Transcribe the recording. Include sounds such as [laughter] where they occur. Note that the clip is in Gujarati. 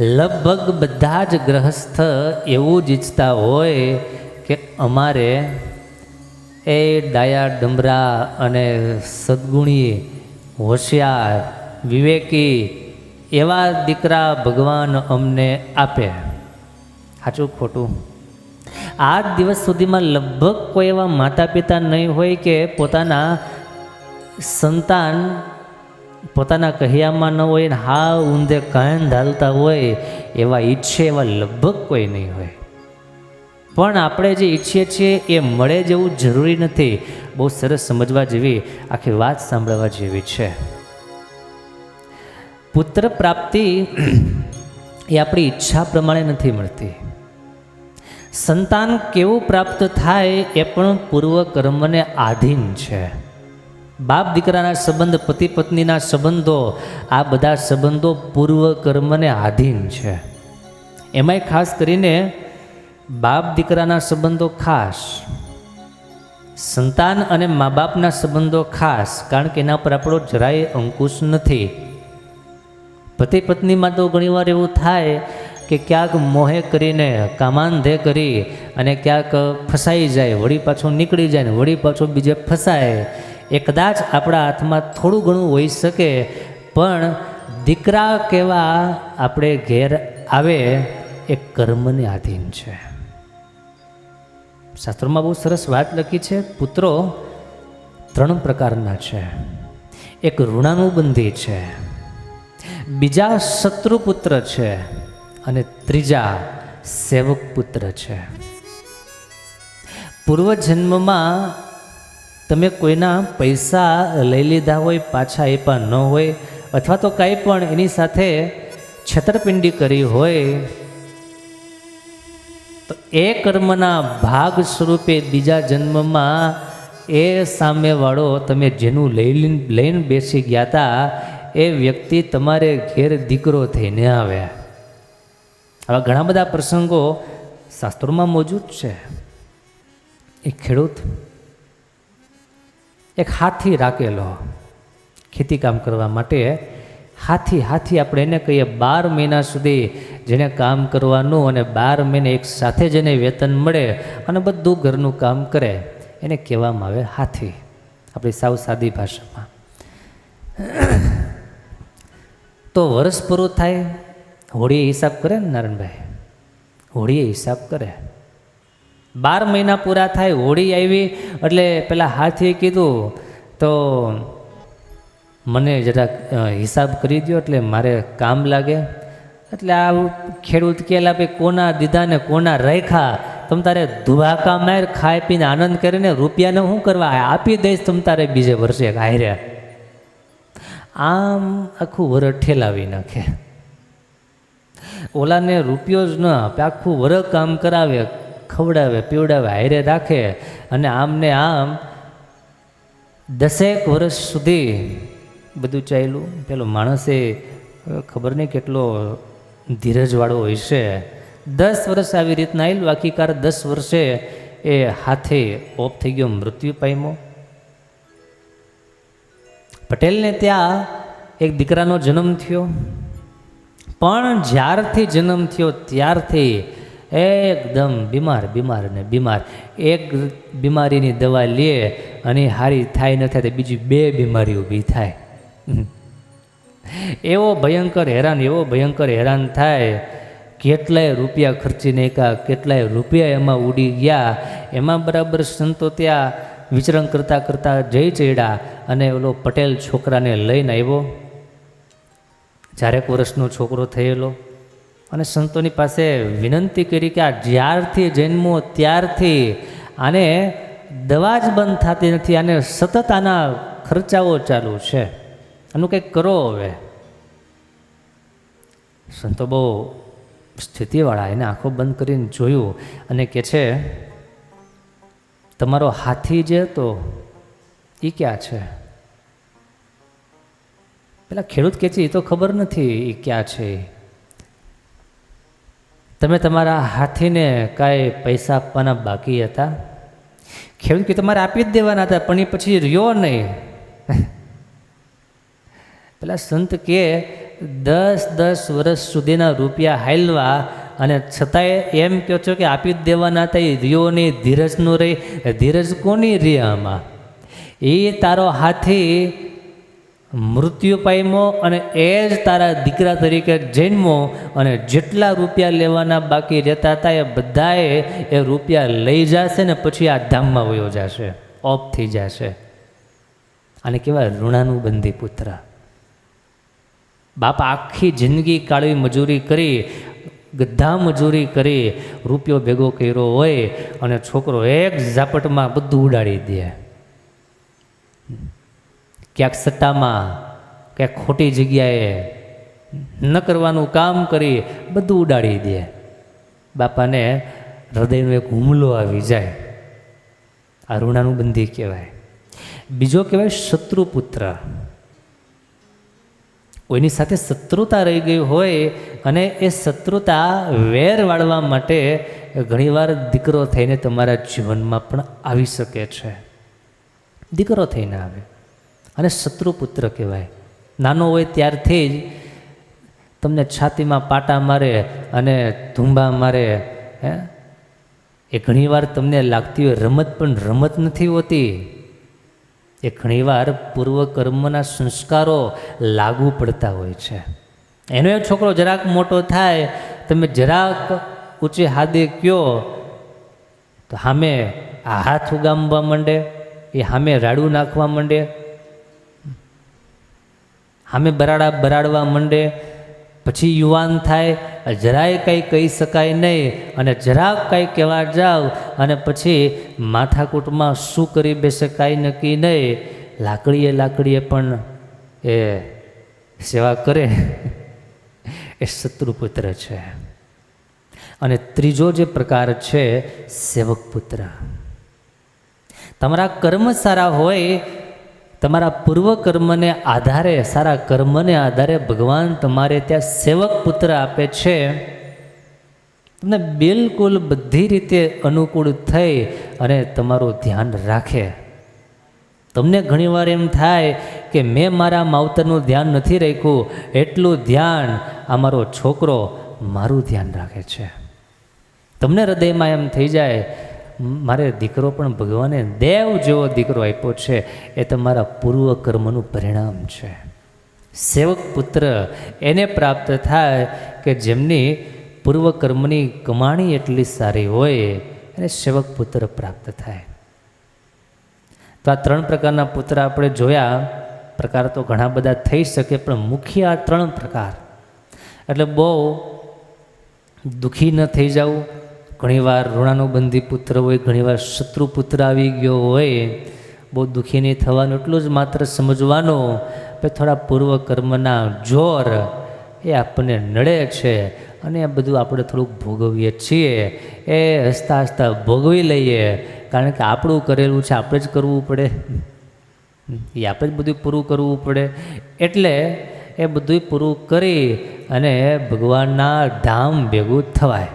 લગભગ બધા જ ગ્રહસ્થ એવું જ ઈચ્છતા હોય કે અમારે એ ડાયા ડમરા અને સદગુણી, હોશિયાર, વિવેકી એવા દીકરા ભગવાન અમને આપે. સાચું, ખોટું? આ દિવસ સુધીમાં લગભગ કોઈ એવા માતા પિતા નહીં હોય કે પોતાના સંતાન પોતાના કહ્યામાં ન હોય ને હા ઊંધે કાન ધાલતા હોય એવા ઈચ્છે એવા લગભગ કોઈ નહીં હોય. પણ આપણે જે ઈચ્છીએ છીએ એ મળે જેવું જરૂરી નથી. બહુ સરસ સમજવા જેવી, આખી વાત સાંભળવા જેવી છે. પુત્ર પ્રાપ્તિ એ આપણી ઈચ્છા પ્રમાણે નથી મળતી. સંતાન કેવું પ્રાપ્ત થાય એ પણ પૂર્વ કર્મને આધીન છે. બાપ દીકરાના સંબંધ, પતિ પત્નીના સંબંધો, આ બધા સંબંધો પૂર્વ કર્મને આધીન છે. એમાંય ખાસ કરીને બાપ દીકરાના સંબંધો ખાસ, સંતાન અને મા બાપના સંબંધો ખાસ, કારણ કે એના પર આપણો જરાય અંકુશ નથી. પતિ પત્નીમાં તો ઘણીવાર એવું થાય કે ક્યાંક મોહે કરીને કામાંધે કરી અને ક્યાંક ફસાઈ જાય, વળી પાછો નીકળી જાય ને વળી પાછો બીજે ફસાય. એ કદાચ આપણા હાથમાં થોડું ઘણું હોઈ શકે, પણ દીકરા કેવા આપણે ઘેર આવે એ કર્મને આધીન છે. શાસ્ત્રોમાં બહુ સરસ વાત લખી છે, પુત્રો ત્રણ પ્રકારના છે. એક ઋણાનુબંધી છે, બીજા શત્રુપુત્ર છે, અને ત્રીજા સેવક પુત્ર છે. પૂર્વજન્મમાં તમે કોઈના પૈસા લઈ લીધા હોય, પાછા આપ્યા ન હોય, અથવા તો કાંઈ પણ એની સાથે છેતરપિંડી કરી હોય, તો એ કર્મના ભાગ સ્વરૂપે બીજા જન્મમાં એ સામેવાળો તમે જેનું લઈ લઈને બેસી ગયા હતા, એ વ્યક્તિ તમારે ઘેર દીકરો થઈને આવ્યા. આવા ઘણા બધા પ્રસંગો શાસ્ત્રોમાં મોજૂદ છે. એ ખેડૂત એક હાથી રાખેલો ખેતી કામ કરવા માટે. હાથી હાથી આપણે એને કહીએ બાર મહિના સુધી જેને કામ કરવાનું અને બાર મહિને એક સાથે જેને વેતન મળે અને બધું ઘરનું કામ કરે, એને કહેવામાં આવે હાથી. આપણી સાવ સાદી ભાષામાં. તો વર્ષ પૂરું થાય, હોળીએ હિસાબ કરે ને નારાયણભાઈ હોળીએ હિસાબ કરે. બાર મહિના પૂરા થાય, હોળી આવી, એટલે પેલા હાથીએ કીધું, તો મને જરાક હિસાબ કરી દો એટલે મારે કામ લાગે. એટલે આ ખેડૂત કહેલા ભાઈ, કોના દીધા ને કોના રાખ્યા? તમ તારે ધુવાકા માર, ખાઈ પીને આનંદ કરીને રૂપિયાને શું કરવા આપી દઈશ તમ તારે બીજે વર્ષે હારે આમ આખું વર ઠેલાવી નાખે. ઓલાને રૂપિયો જ ન આપે, આખું વર કામ કરાવે. ખવડાવે, પીવડાવે હારે રાખે અને આમને આમ દસેક વર્ષ સુધી બધું ચાલ્યું. પેલો માણસે ખબર નહીં કેટલો ધીરજવાળો હોય છે. દસ વર્ષ આવી રીતના આવેલું આખીકાર દસ વર્ષે એ હાથે ઓફ થઈ ગયો, મૃત્યુ પામ્યો. પટેલને ત્યાં એક દીકરાનો જન્મ થયો. પણ જ્યારથી જન્મ થયો, ત્યારથી એકદમ બીમાર બીમાર ને બીમાર. એક બીમારીની દવા લે અને હારી થાય, ન થાય તો બીજી બે બીમારી ઊભી થાય. [laughs] એવો ભયંકર હેરાન, એવો ભયંકર હેરાન થાય. કેટલાય રૂપિયા ખર્ચી નાખ્યા, કેટલાય રૂપિયા એમાં ઉડી ગયા. એમાં બરાબર સંતો ત્યાં વિચરણ કરતાં કરતાં જઈ ચડ્યા અને ઓલો પટેલ છોકરાને લઈને આવ્યો. ચારેક વર્ષનો છોકરો થયેલો. અને સંતોની પાસે વિનંતી કરી કે આ જ્યારથી જન્મો ત્યારથી આને દવા જ બંધ થતી નથી, આને સતત આના ખર્ચાઓ ચાલુ છે. આનું કંઈક કરો હવે. સંતો બહુ સ્થિતિવાળા એને આંખો બંધ કરીને જોયું અને કે છે, તમારો હાથી જે હતો એ ક્યાં છે? પેલા ખેડૂત કે છે એ તો ખબર નથી એ ક્યાં છે તમે તમારા હાથીને કાંઈ પૈસા આપવાના બાકી હતા? ખેડૂત કે તમારે આપી જ દેવાના હતા, પણ એ પછી રહ્યો નહીં. પેલા સંત કે, દસ દસ વર્ષ સુધીના રૂપિયા હાલવા અને છતાંય એમ કહો છો કે આપી જ દેવાના હતા, એ રહ્યો નહીં, ધીરજનું રહી, ધીરજ કોની રહી આમાં? એ તારો હાથી મૃત્યુ પામ્યો અને એ જ તારા દીકરા તરીકે જન્મો અને જેટલા રૂપિયા લેવાના બાકી રહેતા હતા એ બધાએ એ રૂપિયા લઈ જશે ને પછી આ ધામમાં વયો જશે, ઓફ થઈ જશે. અને કહેવાય ઋણાનું બંધી પુત્ર. બાપ આખી જિંદગી કાળવી મજૂરી કરી, ગધા મજૂરી કરી, રૂપિયો ભેગો કર્યો હોય અને છોકરો એક ઝાપટમાં બધું ઉડાડી દે. ક્યાંક સટ્ટામાં ક્યાંક ખોટી જગ્યાએ ન કરવાનું કામ કરી બધું ઉડાડી દે. બાપાને હૃદયનો એક હુમલો આવી જાય. આ ઋણાનું બંધી કહેવાય. બીજો કહેવાય શત્રુપુત્ર. કોઈની સાથે શત્રુતા રહી ગઈ હોય અને એ શત્રુતા વેર વાળવા માટે ઘણીવાર દીકરો થઈને તમારા જીવનમાં પણ આવી શકે છે. દીકરો થઈને આવે. અને શત્રુપુત્ર કહેવાય. નાનો હોય ત્યારથી જ તમને છાતીમાં પાટા મારે અને ધૂંબા મારે, હે? એ ઘણીવાર તમને લાગતી હોય રમત, પણ રમત નથી હોતી. એ ઘણીવાર પૂર્વકર્મના સંસ્કારો લાગુ પડતા હોય છે. એનો એક છોકરો જરાક મોટો થાય, તમે જરાક ઊંચી હાદે કયો, તો સામે આ હાથ ઉગામવા માંડે, એ સામે રાડું નાખવા માંડે સામે બરાડા બરાડવા માંડે. પછી યુવાન થાય, જરાય કંઈ કહી શકાય નહીં અને જરાક કંઈ કહેવા જાવ અને પછી માથાકૂટમાં શું કરી બેસે કાંઈ નક્કી નહીં. લાકડીએ લાકડીએ પણ એ સેવા કરે. એ શત્રુપુત્ર છે. અને ત્રીજો જે પ્રકાર છે, સેવક પુત્ર. તમારા કર્મ સારા હોય તમારા પૂર્વ કર્મને આધારે, સારા કર્મને આધારે ભગવાન તમારે ત્યાં સેવક પુત્ર આપે છે. તમને બિલકુલ બધી રીતે અનુકૂળ થઈ અને તમારું ધ્યાન રાખે. તમને ઘણીવાર એમ થાય કે મેં મારા માવતરનું ધ્યાન નથી રાખ્યું, એટલું ધ્યાન આ મારો છોકરો મારું ધ્યાન રાખે છે. તમને હૃદયમાં એમ થઈ જાય મારે દીકરો પણ ભગવાને દેવ જેવો દીકરો આપ્યો છે, એ તમારા પૂર્વ કર્મનું પરિણામ છે. સેવક પુત્ર, એને પ્રાપ્ત થાય કે જેમની પૂર્વ કર્મની કમાણી એટલી સારી હોય, એને સેવક પુત્ર પ્રાપ્ત થાય. તો આ ત્રણ પ્રકારના પુત્ર આપણે જોયા. પ્રકાર તો ઘણા બધા થઈ શકે, પણ મુખ્ય આ ત્રણ પ્રકાર. એટલે બહુ દુઃખી ન થઈ જવું ઘણીવાર ઋણાનુબંધી પુત્ર હોય, ઘણીવાર શત્રુ પુત્ર આવી ગયો હોય, બહુ દુઃખી નહીં થવાનું, એટલું જ માત્ર સમજવાનું કે થોડા પૂર્વ કર્મના જોર એ આપણને નડે છે અને આ બધું આપણે થોડુંક ભોગવીએ છીએ. એ હસતા હસતા ભોગવી લઈએ, કારણ કે આપણું કરેલું છે, આપણે જ કરવું પડે. એ આપણે જ બધું પૂરું કરવું પડે. એટલે એ બધું પૂરું કરી અને ભગવાનના ધામ ભેગું થવાય.